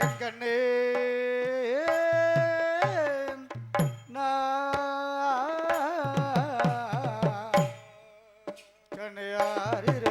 ਗਨੇ ਨਾ ਕਨਿਆਰੀ